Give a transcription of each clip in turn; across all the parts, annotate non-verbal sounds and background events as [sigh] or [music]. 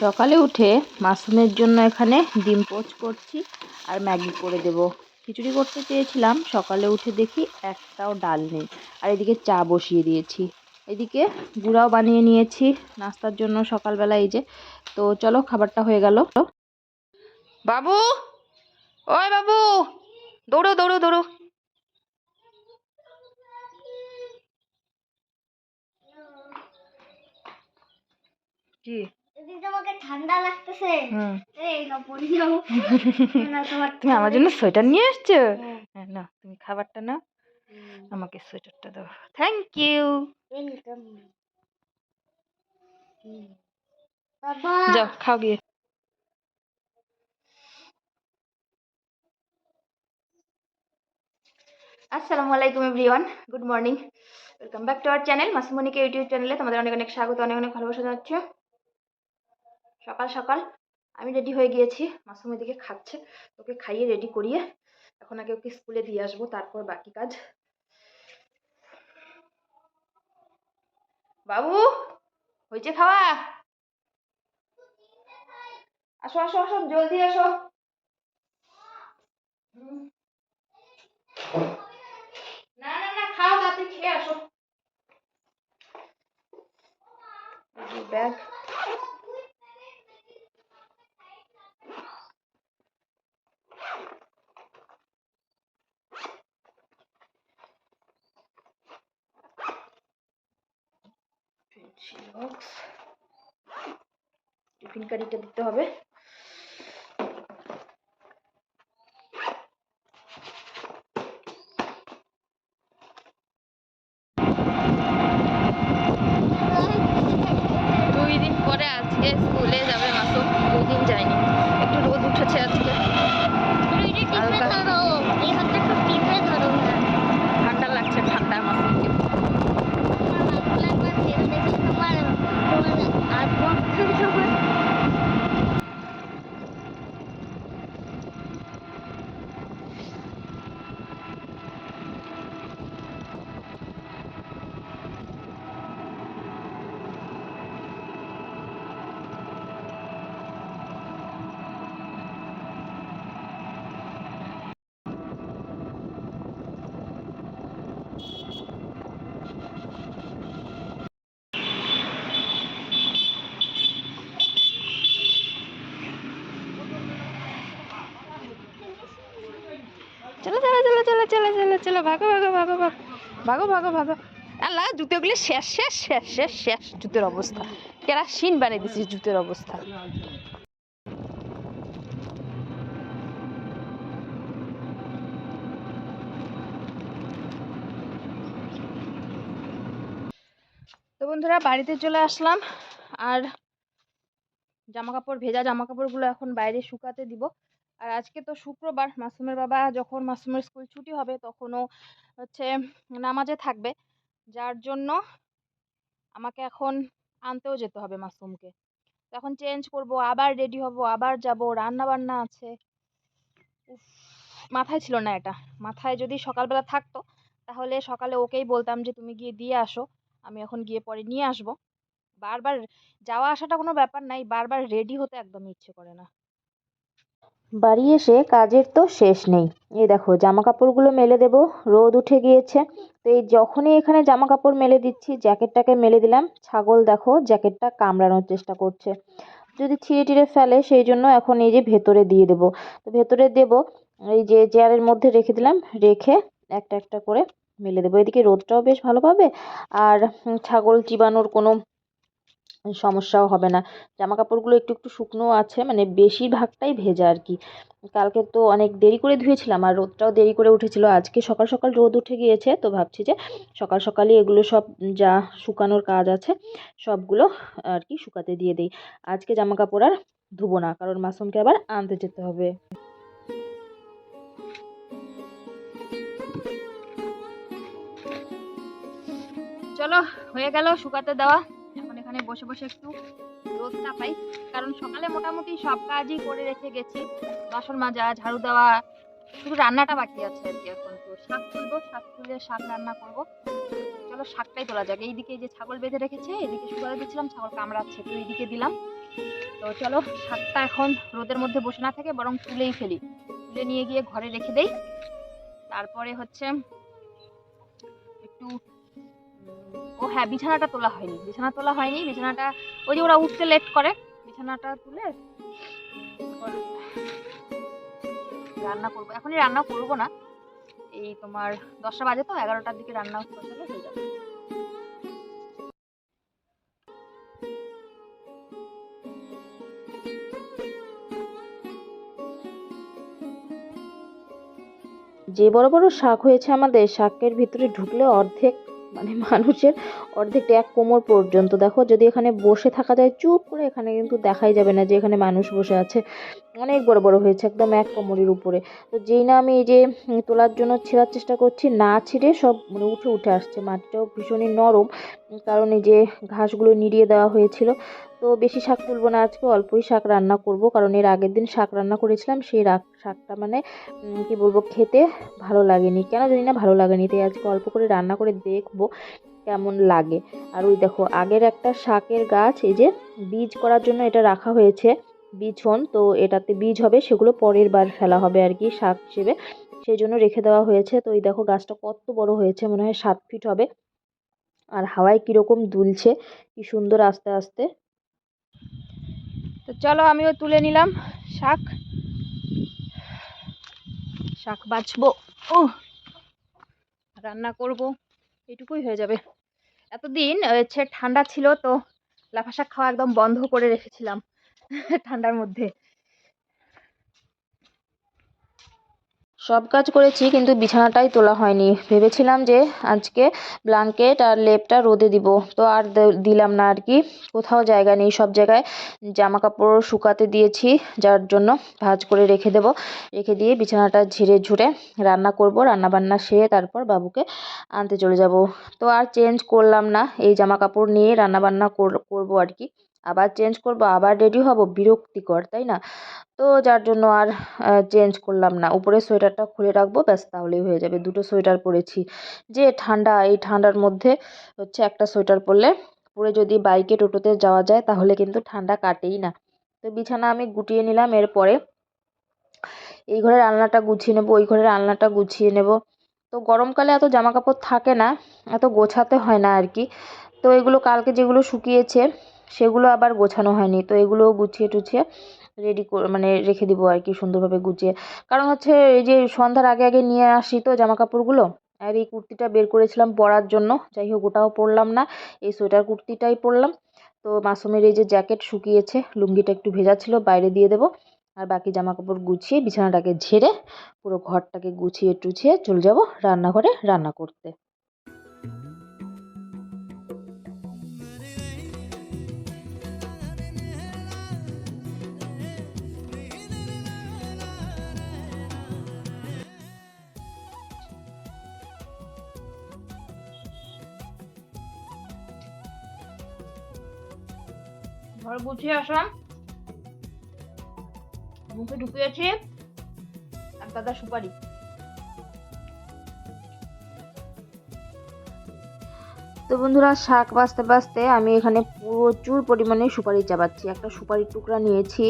সকালে উঠে মাশরুমের জন্য এখানে ডিম পোচ করছি আর ম্যাগি করে দেব। খিচুড়ি করতে চেয়েছিলাম, সকালে উঠে দেখি একটাও ডাল নেই। আর এদিকে চা বসিয়ে দিয়েছি। এদিকে গুঁড়াও বানিয়ে নিয়েছি নাস্তার জন্য সকালবেলা এই যে। তো চলো, খাবারটা হয়ে গেল। বাবু! ওই বাবু! দৌড়ো দৌড়ো দৌড়ো কি যদি তোমাকে ঠান্ডা লাগতেছে হুম এই না পড়ে যাও না [laughs] তোমার তুমি আমার জন্য সোয়েটার নিয়ে এসছো? হ্যাঁ। না তুমি খাবারটা নাও। আমাকে সোয়েটারটা দাও। থ্যাংক ইউ যাও খাও গিয়ে। আসসালামু আলাইকুম everyone. Good morning. Welcome back to our channel মাসুমনিকে YouTube চ্যানেলে তোমাদের অনেক অনেক স্বাগত অনেক অনেক ভালোবাসা জানাচ্ছি। সকাল সকাল। আমি রেডি হয়ে গিয়েছি। মাসুম এদিকে খাচ্ছে। ওকে খাইয়ে রেডি করিয়ে এখন আগে ওকে স্কুলে দিয়ে আসব, তারপর বাকি কাজ। বাবু, হয়েছে খাওয়া? আসো আসো আসো, জলদি আসো। না না না, খাও খেয়ে আসো। ব্যাগ বক্স টিফিন কারিটা দিতে হবে দুই দিন পরে আজকে স্কুলে যাবে মাসুম দুই দিন যায়নি একটু রোদ উঠেছে আজকে হালকা। ধরো এই হাতটা একটু টিপে ধরো না ঠান্ডা লাগছে ঠান্ডা মাসুমকে তোমার তোমার আর বন্ধু যখন চলো চলো চলো চলো, ভাগো ভাগো ভাগো ভাগো ভাগো ভাগো ভাগো। আল্লাহ, জুতোগুলো শেষ শেষ শেষ শেষ শেষ, জুতের অবস্থা। কেরাসিন বানিয়ে দিছিস জুতের অবস্থা। তো বন্ধুরা, বাড়িতে চলে আসলাম। আর জামা কাপড় ভেজা জামা কাপড়গুলো এখন বাইরে শুকাতে দিব। আর আজকে তো শুক্রবার, মাসুমের বাবা যখন মাসুমের স্কুল ছুটি হবে তখনও হচ্ছে নামাজে থাকবে। যার জন্য আমাকে এখন আনতেও যেতে হবে মাসুমকে। এখন চেঞ্জ করব, আবার রেডি হব, আবার যাব রান্না বান্না আছে মাথায় ছিল না এটা। মাথায় যদি সকালবেলা থাকতো, তাহলে সকালে ওকেই বলতাম যে, তুমি গিয়ে দিয়ে আসো, আমি এখন গিয়ে পরে নিয়ে আসব। বারবার যাওয়া আসাটা কোনো ব্যাপার নাই, বারবার রেডি হতে একদম ইচ্ছে করে না। বাড়ি এসে কাজের তো শেষ নেই। এই দেখো জামা কাপড়গুলো মেলে দেব, রোদ উঠে গিয়েছে। তো এই যখনই এখানে জামা কাপড় মেলে দিচ্ছি, জ্যাকেটটাকে মেলে দিলাম। ছাগল দেখো, জ্যাকেটটা কামড়ানোর চেষ্টা করছে। যদি ছিঁড়ে টিড়ে ফেলে, সেই জন্য এখন এই যে ভেতরে দিয়ে দেব। তো ভেতরে দেব, এই যে চেয়ারের মধ্যে রেখে দিলাম, রেখে একটা একটা করে মেলে দেবো। এদিকে রোদটাও বেশ ভালো পাবে আর ছাগল চিবানোর কোনো সমস্যাও হবে না। জামা কাপড়গুলো একটু একটু শুকনো আছে মানে বেশিরভাগটাই ভেজা আর কি কালকে তো অনেক দেরি করে ধুয়েছিলাম আর রোদটাও দেরি করে উঠেছিল। আজকে সকাল সকাল রোদ উঠে গিয়েছে, তো ভাবছি যে সকাল, সকালই এগুলো সব যা শুকানোর কাজ আছে, সবগুলো আর কি শুকাতে দিয়ে দিই। আজকে জামা কাপড় আর ধুবো না, কারণ মাসুমকে আবার আনতে যেতে হবে। চলো, হয়ে গেল শুকাতে দেওয়া। এখন বসে বসে একটু রোদটা পাই। কারণ সকালে মোটামুটি সব কাজই করে রেখে গেছি। বাসন মাজা, ঝাড়ু দেওয়া, শুধু রান্নাটা বাকি আছে আর কি এখন তো। শাক তুলবো, শাক তুলে শাক রান্না করব। চলো শাকটাই তোলা যাক। এইদিকে এই যে ছাগল বেঁধে রেখেছে, এদিকে শুকাতে দিচ্ছিলাম, ছাগল কামড়াচ্ছে তো এইদিকে দিলাম। তো চলো শাকটা এখন রোদের মধ্যে বসে না থাকে বরং তুলেই ফেলি। তুলে নিয়ে গিয়ে ঘরে রেখে দেই। তারপরে হচ্ছে একটু হ্যাঁ বিছানাটা তোলা হয়নি। বিছানা তোলা হয়নি, বিছানাটা ওই যে ওরা উঠতে লেট করে, বিছানাটা তুলে রান্না করব। এখনই রান্না করব না। এই তোমার দশটা বাজে তো, এগারোটার দিকে রান্না হয়ে যাবে। যে বড় বড় শাক হয়েছে আমাদের, শাকের ভিতরে ঢুকলে অর্ধেক মানে মানুষের অর্ধেকটা এক কোমর পর্যন্ত। দেখো, যদি এখানে বসে থাকা যায়, চুপ করে এখানে কিন্তু দেখাই যাবে না যে এখানে মানুষ বসে আছে। অনেক বড় বড় হয়েছে, একদম এক কোমরের উপরে। তো যেই না আমি এই যে তোলার জন্য ছেঁড়ার চেষ্টা করছি, না ছিঁড়ে সব মানে উঠে উঠে আসছে। মাটিটাও ভীষণই নরম, কারণ এই যে ঘাসগুলো নিড়িয়ে দেওয়া হয়েছিল। তো বেশি শাক তুলবো না, আজকে অল্পই শাক রান্না করব, কারণ এর আগের দিন শাক রান্না করেছিলাম, সেই শাকটা মানে কি বলব, খেতে ভালো লাগেনি। কেন জানি না ভালো লাগেনি, তাই আজকে অল্প করে রান্না করে দেখব। কেমন লাগে। আর ওই দেখো, আগের একটা শাকের গাছ, এই যে বীজ করার জন্য এটা রাখা হয়েছে বিছন তো এটাতে বীজ হবে, সেগুলো পরের বার ফেলা হবে আর কি শাক হিসেবে। সেই জন্য রেখে দেওয়া হয়েছে। তো এই দেখো, গাছটা কত বড় হয়েছে, মনে হয় সাত ফিট হবে। আর হাওয়ায় কীরকম দুলছে, কি সুন্দর আস্তে আস্তে। তো চলো, আমিও তুলে নিলাম শাক। শাক বাছবো। ও রান্না করব। এটুকুই হয়ে যাবে। এতদিন হচ্ছে ঠান্ডা ছিল তো লাফা শাক খাওয়া একদম বন্ধ করে রেখেছিলাম ঠান্ডার মধ্যে। সব কাজ করেছি, কিন্তু বিছানাটাই তোলা হয়নি। ভেবেছিলাম যে আজকে ব্ল্যাঙ্কেট আর লেপটা রোদে দিব। তো আর দিলাম না আর কি। কোথাও জায়গা নেই, সব জায়গায় জামা কাপড় শুকাতে দিয়েছি, যার জন্য ভাঁজ করে রেখে দেব। রেখে দিয়ে বিছানাটা ঝিরে ঝুড়ে রান্না করব রান্না বান্না সেরে তারপর বাবুকে আনতে চলে যাব। তো আর চেঞ্জ করলাম না, এই জামা কাপড় নিয়ে রান্না বান্না কর- করব আর কি। আবার চেঞ্জ করব, আবার রেডি হব, বিরক্তিকর, তাই না? তো যার জন্য আর চেঞ্জ করলাম না। উপরে সোয়েটারটা খুলে রাখব, ব্যাস তাহলেই হয়ে যাবে। দুটো সোয়েটার পরেছি। যে ঠান্ডা, এই ঠান্ডার মধ্যে হচ্ছে একটা সোয়েটার পরলে পরে যদি বাইকে টোটোতে যাওয়া যায়, তাহলে কিন্তু ঠান্ডা কাটেই না। তো বিছানা আমি গুটিয়ে নিলাম, এরপরে এই ঘরের আলনাটা গুছিয়ে নেব, ওই ঘরের আলনাটা গুছিয়ে নেব। তো গরমকালে এত জামা কাপড় থাকে না, এত গোছাতে হয় না আর কি। তো এগুলো কালকে যেগুলো শুকিয়েছে সেগুলো আবার গোছানো হয়নি। তো এগুলো গুছিয়ে টুছিয়ে রেডি মানে রেখে দিব আর কি সুন্দরভাবে গুছিয়ে। কারণ হচ্ছে এই যে সন্ধ্যার আগে আগে নিয়ে আসি তো জামা কাপড়গুলো আর এই কুর্তিটা বের করেছিলাম পরার জন্য। যাই হোক, ওটাও পরলাম না, এই সোয়েটার কুর্তিটাই পরলাম। তো মাসুমের এই যে জ্যাকেট শুকিয়েছে, লুঙ্গিটা একটু ভেজা ছিল, বাইরে দিয়ে দেবো। আর বাকি জামা কাপড় গুছিয়ে বিছানাটাকে ঝেড়ে পুরো ঘরটাকে গুছিয়ে টুছিয়ে চলে যাব রান্নাঘরে রান্না করতে। ঘর গুছিয়ে আসলাম। মুখে ঢুকিয়েছি, আর দাদা সুপারি। তো বন্ধুরা, শাক বাছতে বাছতে আমি এখানে প্রচুর পরিমাণে সুপারি চাবাচ্ছি। একটা সুপারির টুকরা নিয়েছি,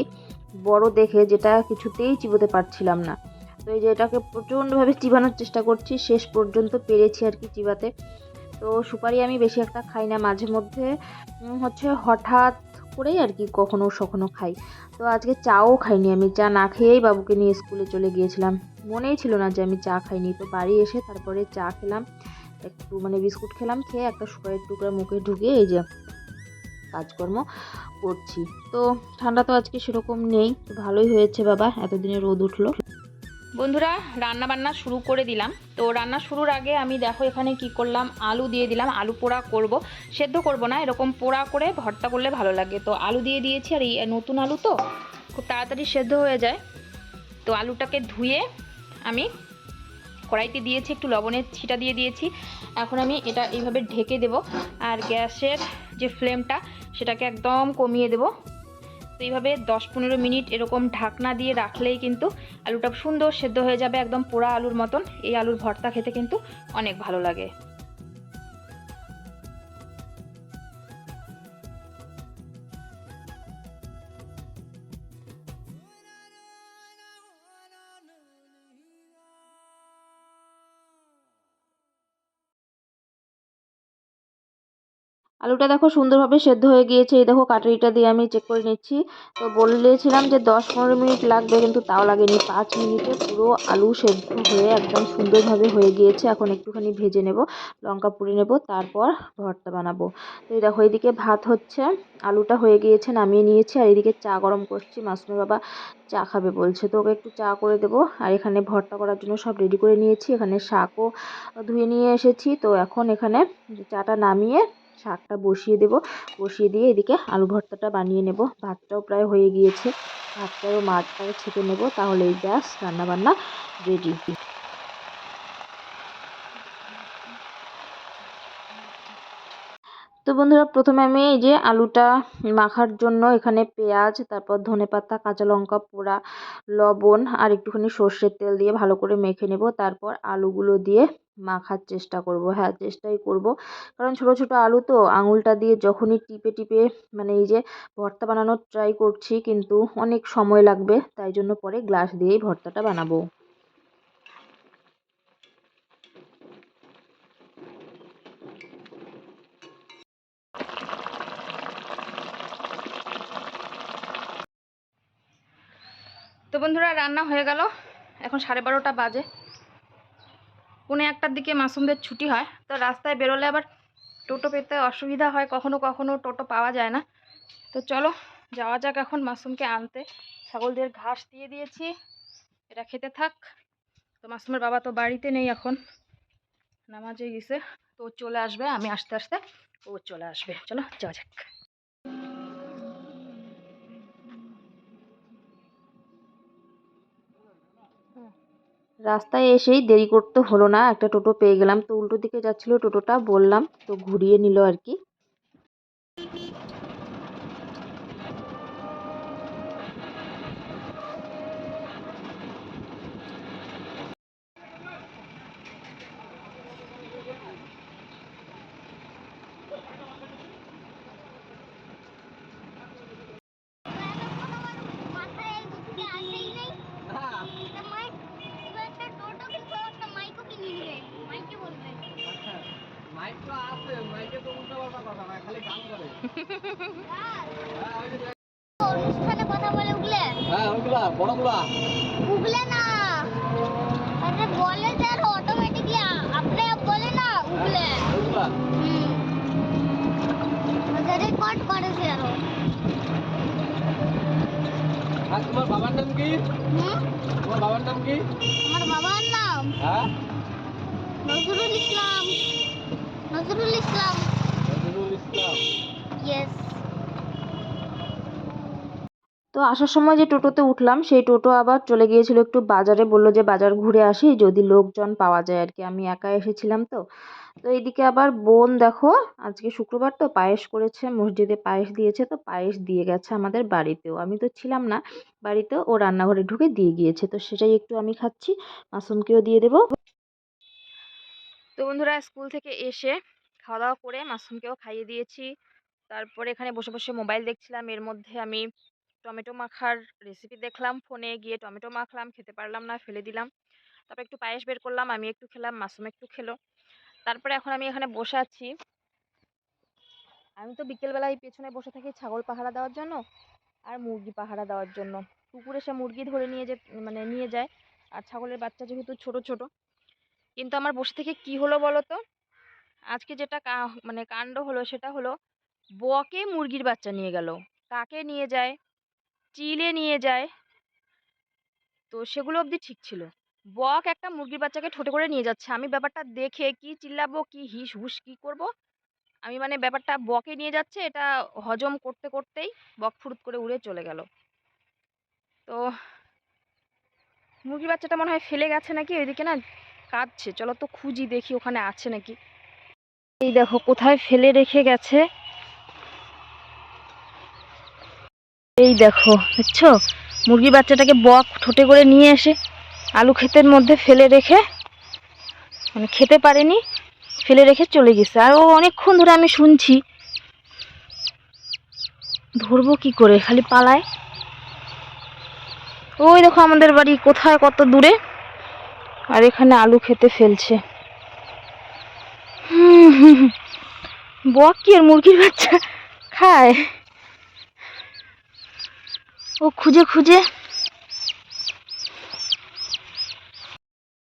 বড় দেখে যেটা কিছুতেই চিবোতে পারছিলাম না। তো এই যে এটাকে প্রচণ্ডভাবে চিবানোর চেষ্টা করছি, শেষ পর্যন্ত পেরেছি আর কি চিবাতে। তো সুপারি আমি বেশি একটা খাই না। মাঝে মধ্যে হচ্ছে হঠাৎ করেই আর কি কখনো সখনো খাই। তো আজকে চাও খাইনি আমি, চা না খেয়েই বাবুকে নিয়ে স্কুলে চলে গিয়েছিলাম। মনেই ছিল না যে আমি চা খাইনি। তো বাড়ি এসে তারপরে চা খেলাম, একটু মানে বিস্কুট খেলাম, খেয়ে একটা সুপারির টুকরা মুখে ঢুকিয়ে এই যে কাজকর্ম করছি। তো ঠান্ডা তো আজকে সেরকম নেই, ভালোই হয়েছে বাবা, এতদিনে রোদ উঠল। বন্ধুরা রান্না বান্না শুরু করে দিলাম। তো রান্না শুরুর আগে আমি দেখো এখানে কি করলাম, আলু দিয়ে দিলাম, আলু পোড়া করব। সেদ্ধ করব না, এরকম পোড়া করে ভর্তা করলে ভালো লাগে। তো আলু দিয়ে দিয়েছি, আর এই নতুন আলু তো, খুব তাড়াতাড়ি সেদ্ধ হয়ে যায়। তো আলুটাকে ধুয়ে আমি কড়াইতে দিয়েছি, একটু লবণের ছিটা দিয়ে দিয়েছি। এখন আমি এটা এইভাবে ঢেকে দেব, আর গ্যাসের যে ফ্লেমটা, সেটাকে একদম কমিয়ে দেব। তো এইভাবে দশ পনেরো মিনিট এরকম ঢাকনা দিয়ে রাখলেই কিন্তু আলুটা সুন্দর সেদ্ধ হয়ে যাবে একদম পোড়া আলুর মতন। এই আলুর ভর্তা খেতে কিন্তু অনেক ভালো লাগে। আলুটা দেখো সুন্দরভাবে সেদ্ধ হয়ে গিয়েছে। এই দেখো কাটারিটা দিয়ে আমি চেক করে নিচ্ছি। তো বলেছিলাম যে দশ পনেরো মিনিট লাগবে, কিন্তু তাও লাগেনি। পাঁচ মিনিটে পুরো আলু সেদ্ধ হয়ে একদম সুন্দরভাবে হয়ে গিয়েছে। এখন একটুখানি ভেজে নেব, লঙ্কা পুড়ে নেব, তারপর ভর্তা বানাবো। তো এই দেখো এদিকে ভাত হচ্ছে, আলুটা হয়ে গিয়েছে, নামিয়ে নিয়েছি। আর এদিকে চা গরম করছি, মাসুমের বাবা চা খাবে বলছে। তো ওকে একটু চা করে দেবো। আর এখানে ভর্তা করার জন্য সব রেডি করে নিয়েছি। এখানে শাকও ধুয়ে নিয়ে এসেছি। তো এখন এখানে চাটা নামিয়ে শাকটা বসিয়ে দেব। বসিয়ে দিয়ে এদিকে আলু ভর্তাটা বানিয়ে নেব। ভাতটাও প্রায় হয়ে গিয়েছে। ভাতটাও মাছটাও ছেঁকে নেব। তাহলে এই গ্যাস রান্নাবান্না রেডি তো বন্ধুরা, প্রথমে আমি এই যে আলুটা মাখার জন্য এখানে পেঁয়াজ, তারপর ধনেপাতা, কাঁচা লঙ্কা, পোড়া, লবণ আর একটুখানি সর্ষের তেল দিয়ে ভালো করে মেখে নেব। তারপর আলুগুলো দিয়ে মাখার চেষ্টা করব। হ্যাঁ চেষ্টাই করব। কারণ ছোট ছোট আলু তো আঙুলটা দিয়ে যখনই টিপে টিপে মানে এই যে ভর্তা বানানোর ট্রাই করছি কিন্তু অনেক সময় লাগবে, তাই জন্য পরে গ্লাস দিয়েই ভর্তাটা বানাবো। তো বন্ধুরা, রান্না হয়ে গেল। এখন সাড়ে বারোটা বাজে। পৌনে একটার দিকে মাসুমদের ছুটি হয়, তো রাস্তায় বেরোলে আবার টোটো পেতে অসুবিধা হয়, কখনো কখনো টোটো পাওয়া যায় না। তো চলো, যাওয়া যাক এখন মাসুমকে আনতে। ছাগলদের ঘাস দিয়ে দিয়েছি এটা খেতে থাক। তো মাসুমের বাবা তো বাড়িতে নেই এখন, নামাজে গেছে। তো চলে আসবে, আমি আস্তে আস্তে ও চলে আসবে। চলো, যাওয়া যাক। রাস্তায় এসেই দেরি করতে হলো না। একটা টোটো পেয়ে গেলাম। তো উল্টো দিকে যাচ্ছিল টোটোটা, বললাম তো ঘুরিয়ে নিল আর কি মাথায় এই বুদ্ধি আসেই নেই তা মাইক এবার একটা টোটো কিনবো একটা মাইকও কিনে নিবে মাইকে বলবে মাইক তো আছে মাইকে তো উল্টা পাল্টা কথা না খালি গান করে অনুষ্ঠানে কথা বলে উগলে? হ্যাঁ ওইগুলা বড়গুলা উগলে। না। আরে বলে আর অটোমেটিকলি আপনি বলে না উগলে। ওইগুলা হুম। রেকর্ড করেছে আরও আর তোমার বাবার নাম কি? হুম? তোমার বাবার নাম কি? আমার বাবার নাম? হ্যাঁ। নজরুল ইসলাম। নজরুল ইসলাম। ইয়েস তো আসার সময় যে টোটোতে উঠলাম সেই টোটো আবার চলে গিয়েছিল একটু বাজারে বলল যে বাজার ঘুরে আসি যদি লোকজন পাওয়া যায় আর কি আমি একা এসেছিলাম তো। তো এইদিকে আবার বোন দেখো আজকে শুক্রবার তো পায়েস করেছে মসজিদে পায়েস দিয়েছে তো পায়েস দিয়ে গেছে আমাদের বাড়িতেও। আমি তো ছিলাম না বাড়িতে ও রান্নাঘরে ঢুকে দিয়ে গিয়েছে তো সেটাই একটু আমি খাচ্ছি মাসুমকেও দিয়ে দেবো। তো বন্ধুরা স্কুল থেকে এসে খাওয়া দাওয়া করে মাসুমকেও খাইয়ে দিয়েছি। তারপরে এখানে বসে বসে মোবাইল দেখছিলাম। এর মধ্যে আমি টমেটো মাখার রেসিপি দেখলাম। ফোনে গিয়ে টমেটো মাখলাম, খেতে পারলাম না, ফেলে দিলাম। তারপর একটু পায়েস বের করলাম, আমি একটু খেলাম মাসুম একটু খেলো। তারপরে এখন আমি এখানে বসে আছি। আমি তো বিকেলবেলায় পেছনে বসে থাকি ছাগল পাহারা দেওয়ার জন্য আর মুরগি পাহারা দেওয়ার জন্য। কুকুর এসে মুরগি ধরে নিয়ে যে মানে নিয়ে যায়। আর ছাগলের বাচ্চা যেহেতু ছোট ছোট। কিন্তু আমার বসে থেকে কি হলো বলো তো আজকে যেটা মানে কাণ্ড হলো সেটা হলো, বকে মুরগির বাচ্চা নিয়ে গেল। কাকে নিয়ে যায়? চিলে নিয়ে যায়। তো সেগুলো অবধি ঠিক ছিল। বক একটা মুরগির বাচ্চাকে ঠোঁটে করে নিয়ে যাচ্ছে। আমি ব্যাপারটা দেখে কি চিল্লাবো, কি হিস হুস কি করব? আমি মানে ব্যাপারটা বকে নিয়ে যাচ্ছে, এটা হজম করতে করতেই বক ফুরুত করে উড়ে চলে গেল। তো মুরগির বাচ্চাটা মনে হয় ফেলে গেছে নাকি? ওইদিকে না কাঁদছে। চলো তো খুঁজি দেখি ওখানে আছে নাকি। এই দেখো, কোথায় ফেলে রেখে গেছে? এই দেখো বুঝছ মুরগি বাচ্চাটাকে বক ঠোঁটে করে নিয়ে এসে আলু ক্ষেতের মধ্যে ফেলে রেখে মানে খেতে পারেনি, ফেলে রেখে চলে গেছে। আর ও অনেকক্ষণ ধরে আমি শুনছি, ধরবো কি করে, খালি পালায়। ওই দেখো আমাদের বাড়ি কোথায় কত দূরে, আর এখানে আলু খেতে ফেলছে। বক কি আর মুরগির বাচ্চা? খায়। ও খুঁজে খুঁজে।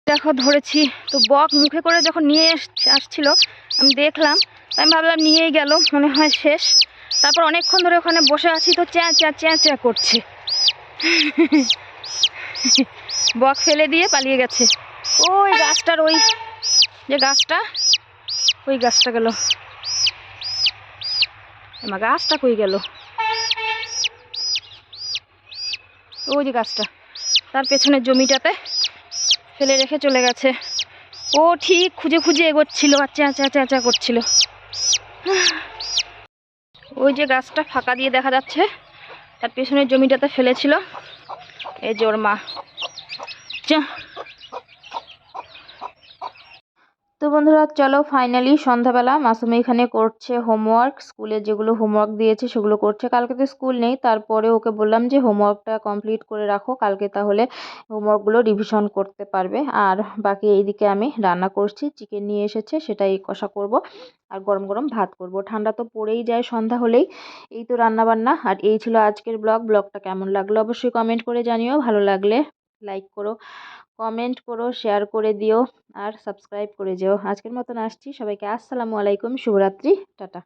দেখো, ধরেছি। তো বক মুখে করে যখন নিয়ে আসছিল, আমি দেখলাম আমি ভাবলাম নিয়েই গেল, মনে হয় শেষ। তারপর অনেকক্ষণ ধরে ওখানে বসে আছি, তো চ্যাঁ চ্যাঁ চ্যাঁ চ্যাঁ করছে। বক ফেলে দিয়ে পালিয়ে গেছে। ওই গাছটার ওই যে গাছটা ওই গাছটা গেল? এমা গাছটা কই গেল? ওই যে গাছটা, তার পেছনের জমিটাতে ফেলে রেখে চলে গেছে। ও ঠিক খুঁজে খুঁজে এগোচ্ছিল আর চেঁচা চেঁচা চেঁচা করছিল। ওই যে গাছটা ফাঁকা দিয়ে দেখা যাচ্ছে, তার পেছনের জমিটাতে ফেলেছিল। এই ওর মা। যা। তো বন্ধুরা, চলো ফাইনালি সন্ধ্যাবেলা মাসুমি এখানে করছে হোমওয়ার্ক স্কুলে যেগুলো হোমওয়ার্ক দিয়েছে সেগুলো করছে। কালকে তো স্কুল নেই, তারপরে ওকে বললাম যে হোমওয়ার্কটা কমপ্লিট করে রাখো, কালকে তাহলে হোমওয়ার্কগুলো রিভিশন করতে পারবে। আর বাকি এইদিকে আমি রান্না করছি চিকেন নিয়ে এসেছে, সেটাই কষা করব আর গরম গরম ভাত করব। ঠান্ডা তো পড়েই যায় সন্ধ্যা হলেই, এই তো রান্না বান্না আর এই ছিল আজকের ব্লগ ব্লগটা কেমন লাগল অবশ্যই কমেন্ট করে জানিও, ভালো লাগলে লাইক করো। কমেন্ট করো শেয়ার করে দিও আর সাবস্ক্রাইব করে যেও। আজকের মতন আসছি। সবাইকে আসসালামু আলাইকুম, শুভরাত্রি, টাটা।